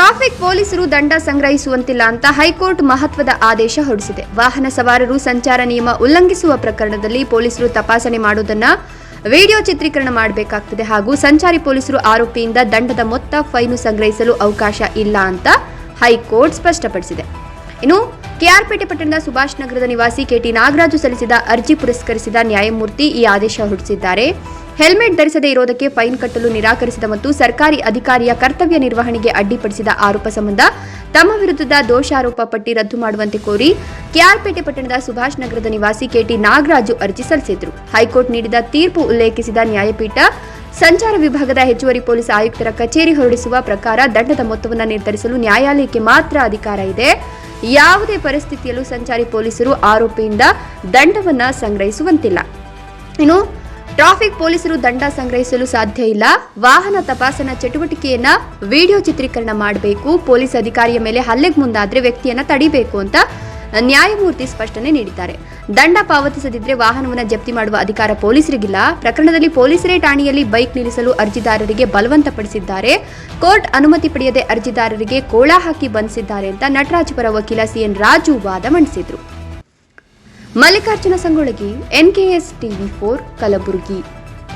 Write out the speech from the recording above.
Traffic ಪೊಲೀಸರು ದಂಡ ಸಂಗ್ರಹಿಸುವಂತಿಲ್ಲ ಅಂತ ಹೈಕೋರ್ಟ್ ಮಹತ್ವದ ಆದೇಶ ಹೊರಡಿಸಿದೆ. ವಾಹನ ಸವಾರರು ಸಂಚಾರ ನಿಯಮ ಉಲ್ಲಂಘಿಸುವ ಪ್ರಕರಣದಲ್ಲಿ ಪೊಲೀಸರು ತಪಾಸಣೆ ಮಾಡುವುದನ್ನು ವಿಡಿಯೋ ಚಿತ್ರೀಕರಣ ಮಾಡಬೇಕಾಗ್ತದೆ ಹಾಗೂ ಸಂಚಾರಿ ಪೊಲೀಸರು ಆರೋಪಿಯಿಂದ ದಂಡದ ಮೊತ್ತ ಫೈನು ಸಂಗ್ರಹಿಸಲು ಅವಕಾಶ ಇಲ್ಲ ಅಂತ ಹೈಕೋರ್ಟ್ ಸ್ಪಷ್ಟಪಡಿಸಿದೆ. ಇನ್ನು ಕೆಆರ್ಪೇಟೆ ಪಟ್ಟಣದ ಸುಭಾಷ್ ನಗರದ ನಿವಾಸಿ ಕೆಟಿ ನಾಗರಾಜು ಸಲ್ಲಿಸಿದ ಅರ್ಜಿ ಪುರಸ್ಕರಿಸಿದ ನ್ಯಾಯಮೂರ್ತಿ ಈ ಆದೇಶ ಹೊರಡಿಸಿದ್ದಾರೆ. ಹೆಲ್ಮೆಟ್ ಧರಿಸದೇ ಇರೋದಕ್ಕೆ ಫೈನ್ ಕಟ್ಟಲು ನಿರಾಕರಿಸಿದ ಮತ್ತು ಸರ್ಕಾರಿ ಅಧಿಕಾರಿಯ ಕರ್ತವ್ಯ ನಿರ್ವಹಣೆಗೆ ಅಡ್ಡಿಪಡಿಸಿದ ಆರೋಪ ಸಂಬಂಧ ತಮ್ಮ ವಿರುದ್ಧದ ದೋಷಾರೋಪ ಪಟ್ಟಿ ರದ್ದು ಮಾಡುವಂತೆ ಕೋರಿ ಕೆಆರ್ಪೇಟೆ ಪಟ್ಟಣದ ಸುಭಾಷ್ ನಗರದ ನಿವಾಸಿ ಕೆಟಿ ನಾಗರಾಜು ಅರ್ಜಿ ಸಲ್ಲಿಸಿದ್ರು. ಹೈಕೋರ್ಟ್ ನೀಡಿದ ತೀರ್ಪು ಉಲ್ಲೇಖಿಸಿದ ನ್ಯಾಯಪೀಠ, ಸಂಚಾರ ವಿಭಾಗದ ಹೆಚ್ಚುವರಿ ಪೊಲೀಸ್ ಆಯುಕ್ತರ ಕಚೇರಿ ಹೊರಡಿಸುವ ಪ್ರಕಾರ ದಂಡದ ಮೊತ್ತವನ್ನು ನಿರ್ಧರಿಸಲು ನ್ಯಾಯಾಲಯಕ್ಕೆ ಮಾತ್ರ ಅಧಿಕಾರ ಇದೆ. ಯಾವುದೇ ಪರಿಸ್ಥಿತಿಯಲ್ಲೂ ಸಂಚಾರಿ ಪೊಲೀಸರು ಆರೋಪಿಯಿಂದ ದಂಡವನ್ನು ಸಂಗ್ರಹಿಸುವಂತಿಲ್ಲ. ಇನ್ನು ಟ್ರಾಫಿಕ್ ಪೊಲೀಸರು ದಂಡ ಸಂಗ್ರಹಿಸಲು ಸಾಧ್ಯ ಇಲ್ಲ. ವಾಹನ ತಪಾಸಣಾ ಚಟುವಟಿಕೆಯನ್ನ ವಿಡಿಯೋ ಚಿತ್ರೀಕರಣ ಮಾಡಬೇಕು. ಪೊಲೀಸ್ ಅಧಿಕಾರಿಯ ಮೇಲೆ ಹಲ್ಲೆಗೆ ಮುಂದಾದ್ರೆ ವ್ಯಕ್ತಿಯನ್ನ ತಡಿಬೇಕು ಅಂತ ನ್ಯಾಯಮೂರ್ತಿ ಸ್ಪಷ್ಟನೆ ನೀಡಿದ್ದಾರೆ. ದಂಡ ಪಾವತಿಸದಿದ್ರೆ ವಾಹನವನ್ನು ಜಪ್ತಿ ಮಾಡುವ ಅಧಿಕಾರ ಪೊಲೀಸರಿಗಿಲ್ಲ. ಪ್ರಕರಣದಲ್ಲಿ ಪೊಲೀಸರೇ ಠಾಣೆಯಲ್ಲಿ ಬೈಕ್ ನಿಲ್ಲಿಸಲು ಅರ್ಜಿದಾರರಿಗೆ ಬಲವಂತಪಡಿಸಿದ್ದಾರೆ. ಕೋರ್ಟ್ ಅನುಮತಿ ಪಡೆಯದೆ ಅರ್ಜಿದಾರರಿಗೆ ಕೋಳ ಹಾಕಿ ಬಂಧಿಸಿದ್ದಾರೆ ಅಂತ ನಟರಾಜ್ ಪರ ವಕೀಲ ಸಿಎನ್ ರಾಜು ವಾದ ಮಂಡಿಸಿದ್ರು. Mallikarjuna Sangolagi NKS TV four Kalaburagi